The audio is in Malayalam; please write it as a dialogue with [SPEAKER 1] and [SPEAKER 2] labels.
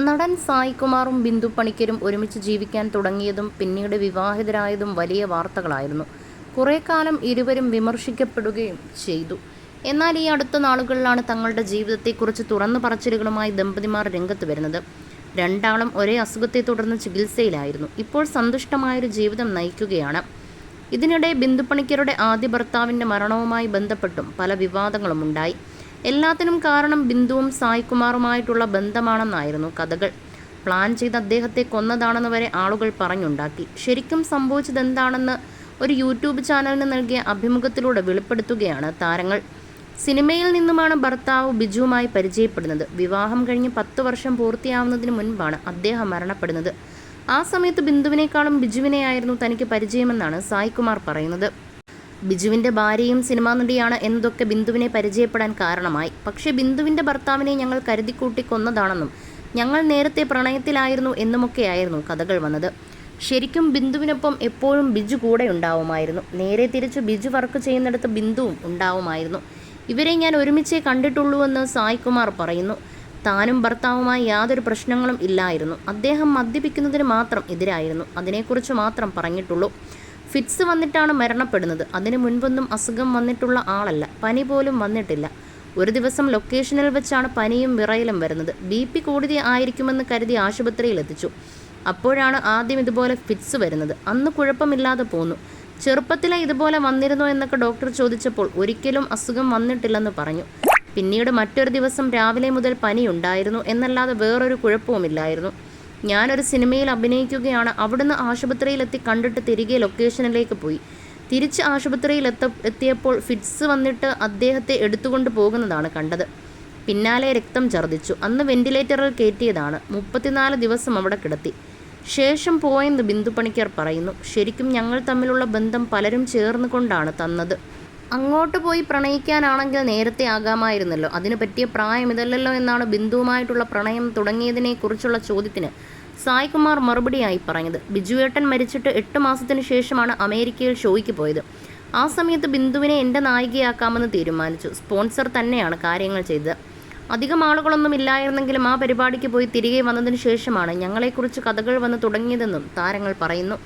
[SPEAKER 1] നടൻ സായികുമാറും ബിന്ദു പണിക്കരും ഒരുമിച്ച് ജീവിക്കാൻ തുടങ്ങിയതും പിന്നീട് വിവാഹിതരായതും വലിയ വാർത്തകളായിരുന്നു. കുറേ കാലം ഇരുവരും വിമർശിക്കപ്പെടുകയും ചെയ്തു. എന്നാൽ ഈ അടുത്ത നാളുകളിലാണ് തങ്ങളുടെ ജീവിതത്തെക്കുറിച്ച് തുറന്നു പറച്ചിലുകളുമായി ദമ്പതിമാർ രംഗത്ത് വരുന്നത്. രണ്ടാളും ഒരേ അസുഖത്തെ തുടർന്ന് ചികിത്സയിലായിരുന്നു. ഇപ്പോൾ സന്തുഷ്ടമായൊരു ജീവിതം നയിക്കുകയാണ്. ഇതിനിടെ ബിന്ദു പണിക്കരുടെ ആദ്യ ഭർത്താവിന്റെ മരണവുമായി ബന്ധപ്പെട്ടും പല വിവാദങ്ങളും ഉണ്ടായി എല്ലാത്തിനും കാരണം ബിന്ദുവും സായ്കുമാറുമായിട്ടുള്ള ബന്ധമാണെന്നായിരുന്നു കഥകൾ. പ്ലാൻ ചെയ്ത് അദ്ദേഹത്തെ കൊന്നതാണെന്ന് വരെ ആളുകൾ പറഞ്ഞുണ്ടാക്കി. ശരിക്കും സംഭവിച്ചതെന്താണെന്ന് ഒരു യൂട്യൂബ് ചാനലിന് നൽകിയ അഭിമുഖത്തിലൂടെ വെളിപ്പെടുത്തുകയാണ് താരങ്ങൾ. സിനിമയിൽ നിന്നുമാണ് ഭർത്താവ് ബിജുവുമായി പരിചയപ്പെടുന്നത്. വിവാഹം കഴിഞ്ഞ് പത്ത് വർഷം പൂർത്തിയാവുന്നതിന് മുൻപാണ് അദ്ദേഹം മരണപ്പെടുന്നത്. ആ സമയത്ത് ബിന്ദുവിനേക്കാളും ബിജുവിനെയായിരുന്നു തനിക്ക് പരിചയമെന്നാണ് സായ്കുമാർ പറയുന്നത്. ബിജുവിന്റെ ഭാര്യയും സിനിമാ നടിയാണ് എന്നതൊക്കെ ബിന്ദുവിനെ പരിചയപ്പെടാൻ കാരണമായി. പക്ഷേ ബിന്ദുവിന്റെ ഭർത്താവിനെ ഞങ്ങൾ കരുതിക്കൂട്ടി കൊന്നതാണെന്നും ഞങ്ങൾ നേരത്തെ പ്രണയത്തിലായിരുന്നു എന്നുമൊക്കെയായിരുന്നു കഥകൾ വന്നത്. ശരിക്കും ബിന്ദുവിനൊപ്പം എപ്പോഴും ബിജു കൂടെ ഉണ്ടാവുമായിരുന്നു. നേരെ തിരിച്ച് ബിജു വർക്ക് ചെയ്യുന്നിടത്ത് ബിന്ദുവും ഉണ്ടാവുമായിരുന്നു. ഇവരെ ഞാൻ ഒരുമിച്ചേ കണ്ടിട്ടുള്ളൂവെന്ന് സായ്കുമാർ പറയുന്നു. താനും ഭർത്താവുമായി യാതൊരു പ്രശ്നങ്ങളും ഇല്ലായിരുന്നു. അദ്ദേഹം മദ്യപിക്കുന്നതിന് മാത്രം എതിരായിരുന്നു. അതിനെക്കുറിച്ച് മാത്രം പറഞ്ഞിട്ടുള്ളൂ. ഫിറ്റ്സ് വന്നിട്ടാണ് മരണപ്പെടുന്നത്. അതിനു മുൻപൊന്നും അസുഖം വന്നിട്ടുള്ള ആളല്ല. പനി പോലും വന്നിട്ടില്ല. ഒരു ദിവസം ലൊക്കേഷനിൽ വെച്ചാണ് പനിയും വിറയലും വരുന്നത്. ബി പി കൂടുതൽ ആയിരിക്കുമെന്ന് കരുതി ആശുപത്രിയിൽ എത്തിച്ചു. അപ്പോഴാണ് ആദ്യം ഇതുപോലെ ഫിറ്റ്സ് വരുന്നത്. അന്ന് കുഴപ്പമില്ലാതെ പോന്നു. ചെറുപ്പത്തിലെ ഇതുപോലെ വന്നിരുന്നോ എന്നൊക്കെ ഡോക്ടർ ചോദിച്ചപ്പോൾ ഒരിക്കലും അസുഖം വന്നിട്ടില്ലെന്ന് പറഞ്ഞു. പിന്നീട് മറ്റൊരു ദിവസം രാവിലെ മുതൽ പനിയുണ്ടായിരുന്നു. എന്നല്ലാതെ വേറൊരു കുഴപ്പവുമില്ലായിരുന്നു. ഞാനൊരു സിനിമയിൽ അഭിനയിക്കുകയാണ്. അവിടുന്ന് ആശുപത്രിയിലെത്തി കണ്ടിട്ട് തിരികെ ലൊക്കേഷനിലേക്ക് പോയി. തിരിച്ച് ആശുപത്രിയിൽ എത്ത എത്തിയപ്പോൾ ഫിറ്റ്സ് വന്നിട്ട് അദ്ദേഹത്തെ എടുത്തുകൊണ്ട് പോകുന്നതാണ് കണ്ടത്. പിന്നാലെ രക്തം ഛർദ്ദിച്ചു. അന്ന് വെന്റിലേറ്ററിൽ കയറ്റിയതാണ്. മുപ്പത്തിനാല് ദിവസം അവിടെ കിടത്തി. ശേഷം പോയെന്ന് ബിന്ദുപണിക്കർ പറയുന്നു. ശരിക്കും ഞങ്ങൾ തമ്മിലുള്ള ബന്ധം പലരും ചേർന്നുകൊണ്ടാണ് തന്നത്. അങ്ങോട്ട് പോയി പ്രണയിക്കാനാണെങ്കിൽ നേരത്തെ ആകാമായിരുന്നല്ലോ. അതിന് പറ്റിയ പ്രായം ഇതല്ലല്ലോ എന്നാണ് ബിന്ദുവുമായിട്ടുള്ള പ്രണയം തുടങ്ങിയതിനെക്കുറിച്ചുള്ള ചോദ്യത്തിന് സായ്കുമാർ മറുപടിയായി പറഞ്ഞത്. ബിജുവേട്ടൻ മരിച്ചിട്ട് എട്ട് മാസത്തിന് ശേഷമാണ് അമേരിക്കയിൽ ഷോയ്ക്ക് പോയത്. ആ സമയത്ത് ബിന്ദുവിനെ എന്റെ നായികയാക്കാമെന്ന് തീരുമാനിച്ചു. സ്പോൺസർ തന്നെയാണ് കാര്യങ്ങൾ ചെയ്തത്. അധികം ആളുകളൊന്നും ഇല്ലായിരുന്നെങ്കിലും ആ പരിപാടിക്ക് പോയി തിരികെ വന്നതിന് ശേഷമാണ് ഞങ്ങളെക്കുറിച്ച് കഥകൾ വന്ന് തുടങ്ങിയതെന്നും താരങ്ങൾ പറയുന്നു.